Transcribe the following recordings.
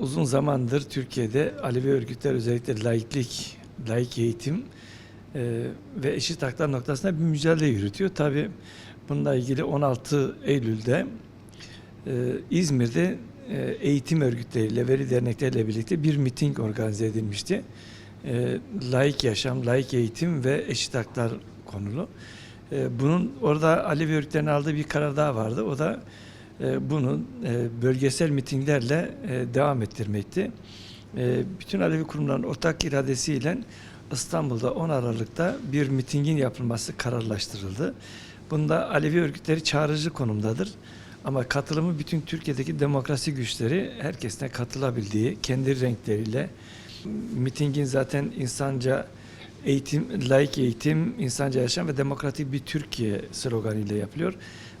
uzun zamandır Türkiye'de Alevi örgütler özellikle laiklik, laik eğitim e, ve eşit haklar noktasında bir mücadele yürütüyor. Tabi bununla ilgili 16 Eylül'de e, İzmir'de e, eğitim örgütleriyle, veli derneklerle birlikte bir miting organize edilmişti. E, laik yaşam, laik eğitim ve eşit haklar konulu. E, bunun orada Alevi örgütlerinin aldığı bir karar daha vardı. O da bunu e, bölgesel mitinglerle e, devam ettirmekti. E, bütün Alevi kurumların ortak iradesiyle İstanbul'da 10 Aralık'ta bir mitingin yapılması kararlaştırıldı. Bunda Alevi örgütleri çağrıcı konumdadır. Ama katılımı bütün Türkiye'deki demokrasi güçleri herkesine katılabildiği, kendi renkleriyle mitingin zaten insanca eğitim, laik eğitim, insanca yaşam ve demokratik bir Türkiye sloganıyla yapılıyor.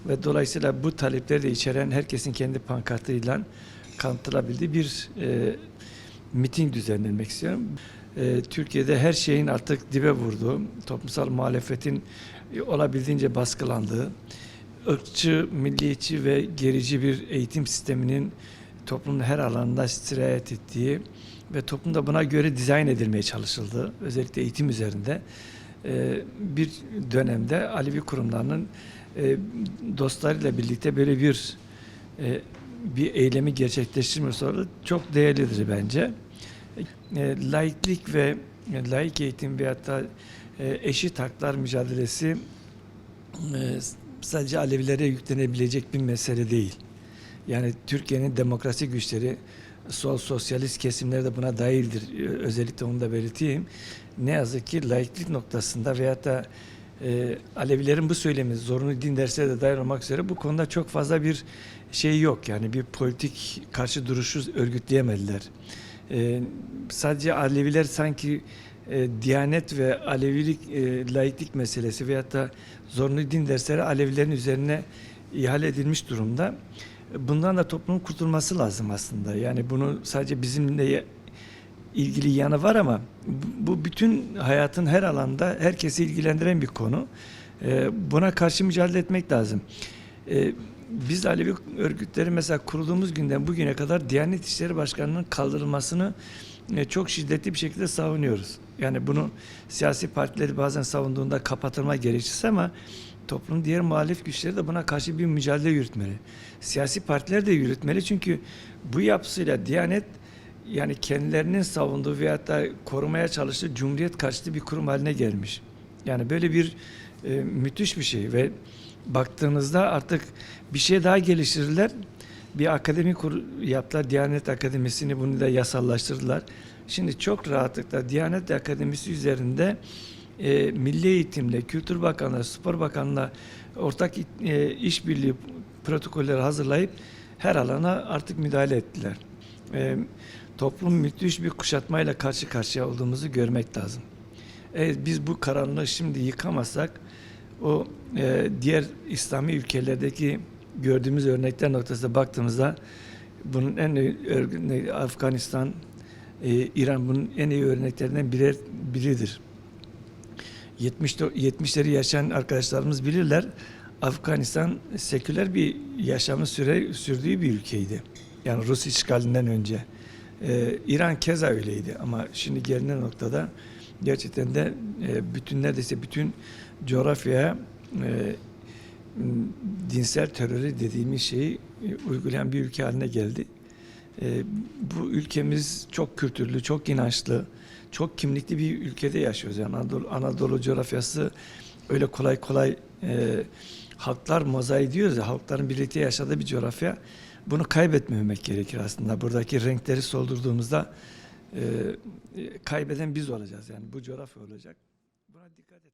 Ve dolayısıyla bu talepleri de içeren herkesin kendi pankartıyla katılabildiği bir e, miting düzenlenmek istiyorum. E, Türkiye'de her şeyin artık dibe vurduğu, toplumsal muhalefetin e, olabildiğince baskılandığı, ırkçı, milliyetçi ve gerici bir eğitim sisteminin toplumun her alanında sirayet ettiği ve toplumda buna göre dizayn edilmeye çalışıldığı, özellikle eğitim üzerinde e, bir dönemde Alevi kurumlarının e, dostlarıyla birlikte böyle bir e, bir eylemi gerçekleştirme sonra çok değerlidir bence. E, laiklik ve laik eğitim veyahut da e, eşit haklar mücadelesi sadece Alevilere yüklenebilecek bir mesele değil. Yani Türkiye'nin demokrasi güçleri, sol sosyalist kesimler de buna dahildir. Ee, Özellikle onu da belirteyim. Ne yazık ki laiklik noktasında veyahut da e, Alevilerin bu söylemi zorunlu din dersleri de dahil olmak üzere bu konuda çok fazla bir şey yok. Yani bir politik karşı duruşu örgütleyemediler. E, sadece Aleviler sanki e, Diyanet ve Alevilik, e, laiklik meselesi veyahut da zorunlu din dersleri Alevilerin üzerine ihale edilmiş durumda. Bundan da toplumun kurtulması lazım aslında. Yani bunu sadece bizimle ilgili yanı var ama bu- bütün hayatın her alanda herkesi ilgilendiren bir konu. Ee, Buna karşı mücadele etmek lazım. Ee, Biz Alevi örgütleri mesela kurulduğumuz günden bugüne kadar Diyanet İşleri Başkanı'nın kaldırılmasını e, çok şiddetli bir şekilde savunuyoruz. Yani bunu siyasi partileri bazen savunduğunda kapatılma gerekçesi ama toplumun diğer muhalif güçleri de buna karşı bir mücadele yürütmeli. Siyasi partiler de yürütmeli çünkü bu yapısıyla Diyanet yani kendilerinin savunduğu veyahut da korumaya çalıştığı cumhuriyet karşıtı bir kurum haline gelmiş. Yani böyle bir e, müthiş bir şey ve baktığınızda artık bir şey daha geliştirirler. Bir akademi kur, yaptılar. Diyanet Akademisi'ni bunu da yasallaştırdılar. Şimdi çok rahatlıkla Diyanet Akademisi üzerinde e, Milli Eğitimle, Kültür Bakanlığı, Spor Bakanlığı ortak e, işbirliği protokolleri hazırlayıp her alana artık müdahale ettiler. E, toplum müthiş bir kuşatmayla karşı karşıya olduğumuzu görmek lazım. Eğer biz bu karanlığı şimdi yıkamazsak o e, diğer İslami ülkelerdeki gördüğümüz örnekler noktasında baktığımızda bunun en iyi Afganistan, e, İran bunun en iyi örneklerinden birer biridir. 70 70'leri yaşayan arkadaşlarımız bilirler. Afganistan seküler bir yaşamı süre sürdüğü bir ülkeydi. Yani Rus işgalinden önce. Ee, İran keza öyleydi ama şimdi gelinen noktada gerçekten de e, bütün neredeyse bütün coğrafyaya e, dinsel terörü dediğimiz şeyi e, uygulayan bir ülke haline geldi. E, bu ülkemiz çok kültürlü, çok inançlı, çok kimlikli bir ülkede yaşıyoruz. Yani Anadolu, Anadolu coğrafyası öyle kolay kolay e, halklar mozaiği diyoruz ya, halkların birlikte yaşadığı bir coğrafya. Bunu kaybetmemek gerekir aslında. Buradaki renkleri soldurduğumuzda e, kaybeden biz olacağız. Yani bu coğrafya olacak. Buna dikkat etmek.